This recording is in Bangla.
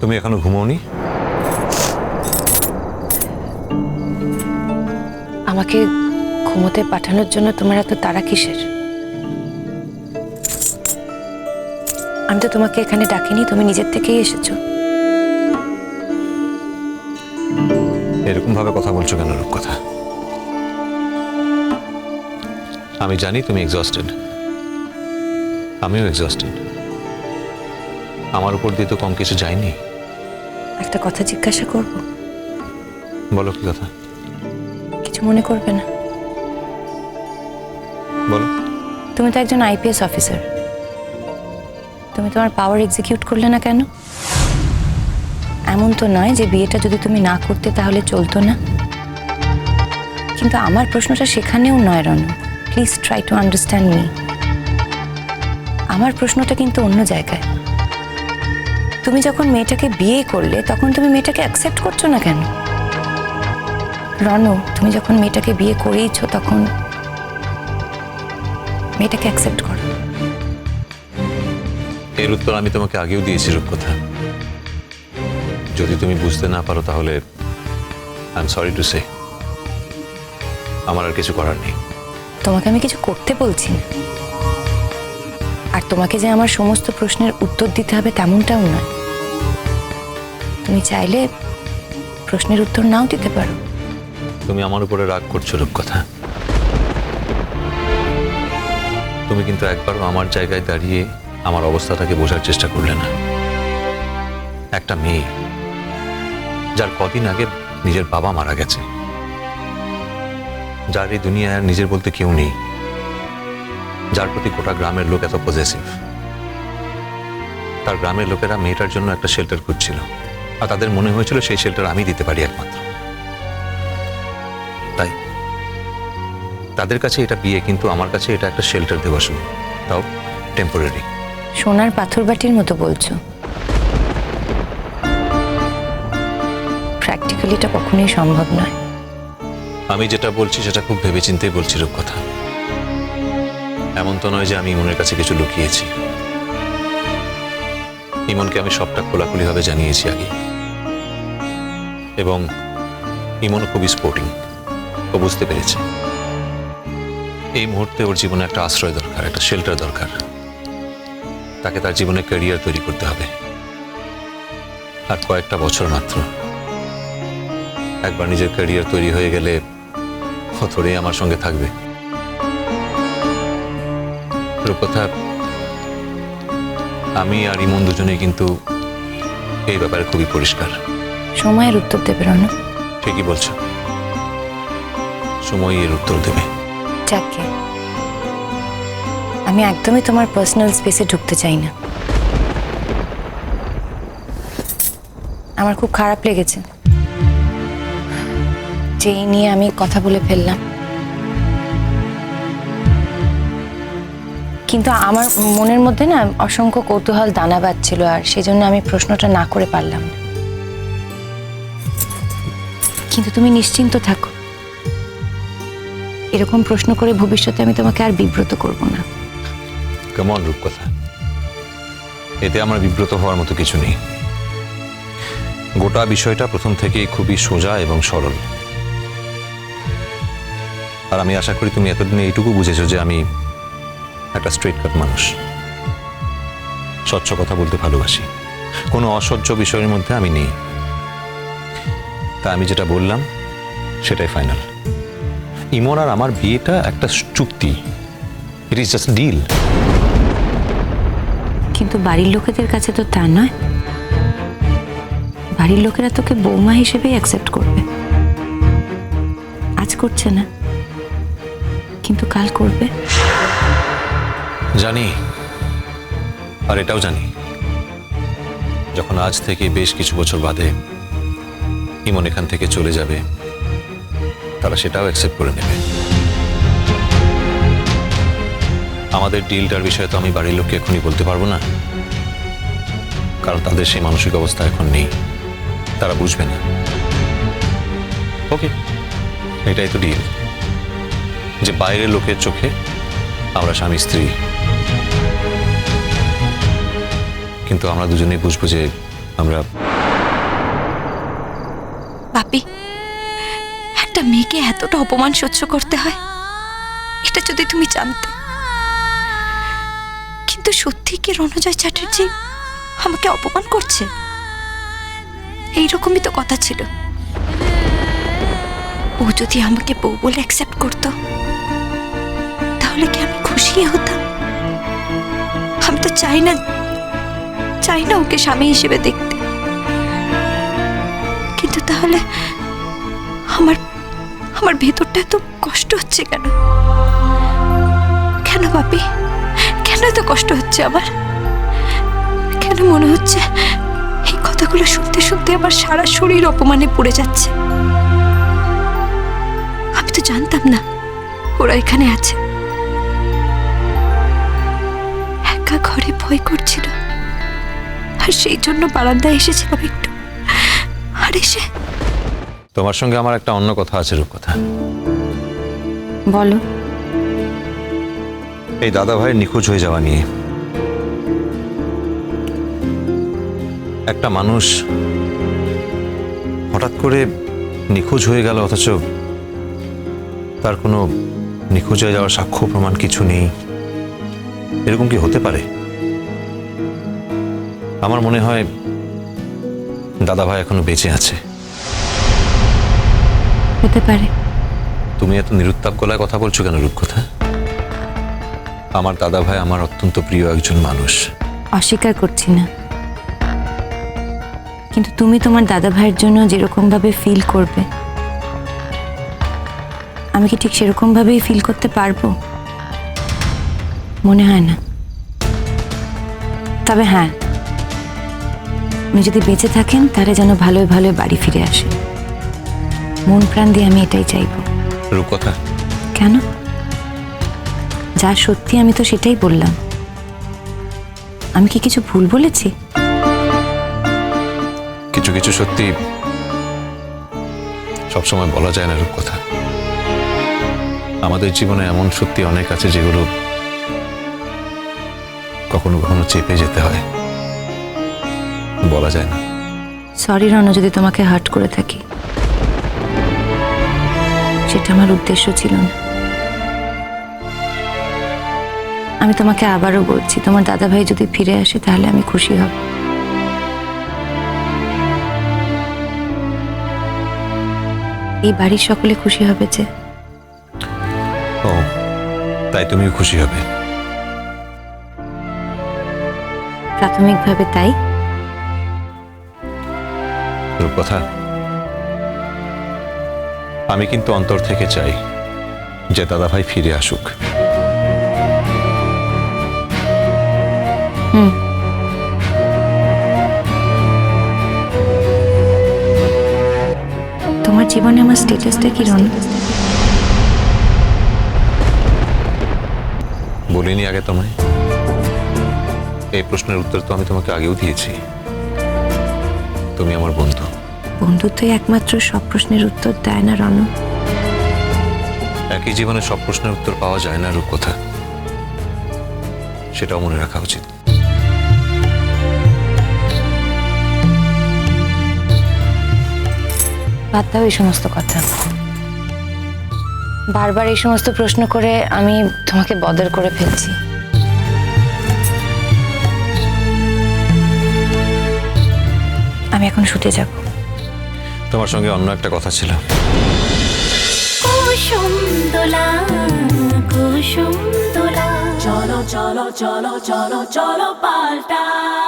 তুমি এখনও ঘুমোওনি? আমাকে ঘুমোতে পাঠানোর জন্য তোমার এত তারা কিসের? আমি তো তোমাকে এখানে ডাকিনি তুমি নিজের থেকেই এসেছ। এরকম ভাবে কথা বলছো কেন রূপকথা? আমি জানি তুমি এক্সস্টেড আমিও এক্সস্টেড আমার উপর দিয়ে তো কম কিছু যায়নি। একটা কথা জিজ্ঞাসা করব? বলো কি কথা? কিছু মনে করবে না। বলো। তুমি তো একজন আইপিএস অফিসার। তুমি তোমার পাওয়ার এক্সিকিউট করলে না কেন? এমন তো নয় যে বিয়েটা যদি তুমি না করতে তাহলে চলতো না। কিন্তু আমার প্রশ্নটা সেখানেও নয় Ron. Please try to understand me আমার প্রশ্নটা কিন্তু অন্য জায়গায়। তুমি যখন মেয়েটাকে বিয়ে করলে তখন তুমি মেয়েটাকে অ্যাকসেপ্ট করছ না কেন? রণ তুমি যখন মেয়েটাকে বিয়ে করেইছো তখন মেয়েটাকে অ্যাকসেপ্ট করো। এর উত্তর আমি তোমাকে আগেও দিয়েছি রূপকথা। যদি তুমি বুঝতে না পারো তাহলে I am sorry to say আমার আর কিছু করার নেই। তোমাকে আমি কিছু করতে বলছি না। আর তোমাকে যে আমার সমস্ত প্রশ্নের উত্তর দিতে হবে তেমনটাও নয়। তুমি চাইলে প্রশ্নের উত্তর নাও দিতে পারো। তুমি আমার উপরে রাগ করছ, রূপকথা। তুমি কিন্তু একবারও আমার জায়গায় দাঁড়িয়ে আমার অবস্থাটাকে বোঝার চেষ্টা করলে না। একটা মেয়ে, যার কদিন আগে নিজের বাবা মারা গেছে। যার এই দুনিয়ায় নিজের বলতে কেউ নেই। যার প্রতি গোটা গ্রামের লোক এত পজেসিভ তার গ্রামের লোকেরা মেয়েটার জন্য একটা শেল্টার খুঁজছিল। আর তাদের মনে হয়েছিল সেই শেল্টার আমি দিতে পারি একমাত্র। তাই তাদের কাছে এটা বিয়ে কিন্তু আমার কাছে এটা একটা শেল্টার দেওয়া শুরু। তাও টেম্পোরারি সোনার পাথর বাটির মতো বলছো? প্র্যাকটিক্যালি এটা কখনোই সম্ভব নয়। আমি যেটা বলছি সেটা খুব ভেবেচিন্তেই বলছি কথা এমন তো নয় যে আমি মনের কাছে কিছু লুকিয়েছি। ইমনকে আমি সবটা খোলাখুলিভাবে জানিয়েছি আগে। এবং ইমন খুবই স্পোর্টিং ও বুঝতে পেরেছে। এই মুহূর্তে ওর জীবনে একটা আশ্রয় দরকার, একটা শেল্টার দরকার। তাকে তার জীবনে ক্যারিয়ার তৈরি করতে হবে। আর কয়েকটা বছর মাত্র। একবার নিজের ক্যারিয়ার তৈরি হয়ে গেলে ও আমার সঙ্গে থাকবে। রূপকথা আমি আর ইমন দুজনেই কিন্তু এই ব্যাপারে খুবই পরিষ্কার। সময়ের উত্তর দেবে রণ ঠিকই বলছো। সময় এর উত্তর দেবে। যাকে। আমি একদমই তোমার পার্সোনাল স্পেসে ঢুকতে চাই না। আমার খুব খারাপ লেগেছে। যে নিয়ে আমি কথা বলে ফেললাম। কিন্তু আমার মনের মধ্যে না অসংখ্য কৌতূহল দানা বাঁধছিল আর সেজন্য আমি প্রশ্নটা না করে পারলাম না। কিন্তু তুমি নিশ্চিন্ত থাকো। এরকম প্রশ্ন করে ভবিষ্যতে আমি তোমাকে আর বিব্রত করব না। কেমন রূপকথা এতে আমার বিব্রত হওয়ার মতো কিছু নেই। গোটা বিষয়টা প্রথম থেকেই খুবই সোজা এবং সরল। আর আমি আশা করি তুমি এতদিনে এইটুকু বুঝেছ যে আমি একটা স্ট্রেট কাট মানুষ। স্বচ্ছ কথা বলতে ভালোবাসি। কোনো অসহ্য বিষয়ের মধ্যে আমি নেই। তা আমি যেটা বললাম, সেটাই ফাইনাল ইমন আর আমার বিয়েটা একটা চুক্তি। ইট ইজ জাস্ট ডিল কিন্তু বাড়ির লোকেদের কাছে তো তা নয়। বাড়ির লোকেরা তোকে বৌমা হিসেবেই অ্যাকসেপ্ট করবে। আজ করছে না। কিন্তু কাল করবে। জানি। আর এটাও জানি। যখন আজ থেকে বেশ কিছু বছর বাদে ইমন এখান থেকে চলে যাবে, তারা সেটাও অ্যাকসেপ্ট করে নেবে। আমাদের ডিলটার বিষয়ে তো আমি বাড়ির লোককে এখনই বলতে পারব না। কারণ তাদের সেই মানসিক অবস্থা এখন নেই। তারা বুঝবে না। ওকে এটাই তো ডিল যে বাইরের লোকের চোখে আমরা স্বামী স্ত্রী কিন্তু আমরা দুজনেই বুঝব যে আমরা বাপি, একটা মেয়েকে এতটা অপমান সহ্য করতে হয়, এটা যদি তুমি জানতে। কিন্তু সত্যি কি রণজয় চ্যাটার্জি আমাকে অপমান করছে? এইরকমই তো কথা ছিল। ও যদি আমাকে বউ বলে অ্যাকসেপ্ট করতো, তাহলে কি আমি খুশি হতাম? আমি তো চাই না চাই না ওকে স্বামী হিসেবে দেখতে। কিন্তু তাহলে আমার আমার ভেতরটা এত কষ্ট হচ্ছে কেন? কেন বাপি? কেন এত কষ্ট হচ্ছে আমার? কেন মনে হচ্ছে এই কথাগুলো শুনতে শুনতে আমার সারা শরীর অপমানে পড়ে যাচ্ছে? আমি তো জানতাম না ওরা এখানে আছে। একা ঘরে ভয় করছিল। আর সেই জন্য বারান্দায় এসেছিলাম একটু। আর এসে তোমার সঙ্গে আমার একটা অন্য কথা আছে রূপকথা। বলো। এই দাদা ভাইয়ের নিখোঁজ হয়ে যাওয়া নিয়ে। একটা মানুষ হঠাৎ করে নিখোঁজ হয়ে গেল অথচ তার কোনো নিখোঁজ হয়ে যাওয়ার সাক্ষ্য প্রমাণ কিছু নেই। এরকম কি হতে পারে? আমার মনে হয় দাদা ভাই এখনও বেঁচে আছে। হতে পারে। তুমি এত নিরুত্তাপ গলায় কথা বলছো কেন রূপকথা? আমার দাদা ভাই আমার অত্যন্ত প্রিয় একজন মানুষ। অস্বীকার করছি না। কিন্তু তুমি তোমার দাদা ভাইয়ের জন্য যেরকম ভাবে ফিল করবে আমি কি ঠিক সেরকম ভাবেই ফিল করতে পারব? মনে হয় না। তবে হ্যাঁ উনি যদি বেঁচে থাকেন তাহলে যেন ভালোই ভালোই বাড়ি ফিরে আসে। মন প্রাণ দিয়ে আমি এটাই চাইব। রূপকথা। কেন? যা সত্যি আমি তো সেটাই বললাম। আমি কি কিছু ভুল বলেছি? কিছু কিছু সত্যি সবসময় বলা যায় না রূপকথা। আমাদের জীবনে এমন সত্যি অনেক আছে যেগুলো কখনো কখনো চেপে যেতে হয়। বলা যায় না। সরি রণ যদি তোমাকে হার্ট করে থাকি। সেটা আমার উদ্দেশ্য ছিল না। আমি তোমাকে আবারও বলছি তোমার দাদা ভাই যদি ফিরে আসে তাহলে আমি খুশি হব। এই বাড়ির সকলে খুশি হবে যে? ও তাই তুমিও খুশি হবে। প্রাথমিকভাবে তাই। রূপকথা আমি কিন্তু অন্তর থেকে চাই যে দাদা ভাই ফিরে আসুক। হুম। তোমার জীবনে আমার স্টেটাসটা কি রণ বলিনি আগে তোমায়। এই প্রশ্নের উত্তর তো আমি তোমাকে আগেও দিয়েছি। তুমি আমার বন্ধু। বন্ধুত্বই একমাত্র সব প্রশ্নের উত্তর দেয় না রণ একই জীবনে সব প্রশ্নের উত্তর পাওয়া যায় না রূপকথা সেটাও মনে রাখা উচিত। বাদ দাও এই সমস্ত কথা। বারবার এই সমস্ত প্রশ্ন করে আমি তোমাকে বদর করে ফেলছি। আমি এখন শুতে যাব। তোমার সঙ্গে অন্য একটা কথা ছিল। কুসুম দোলা কুসুম দোলা চলো চলো চলো চলো চলো পাল্টাই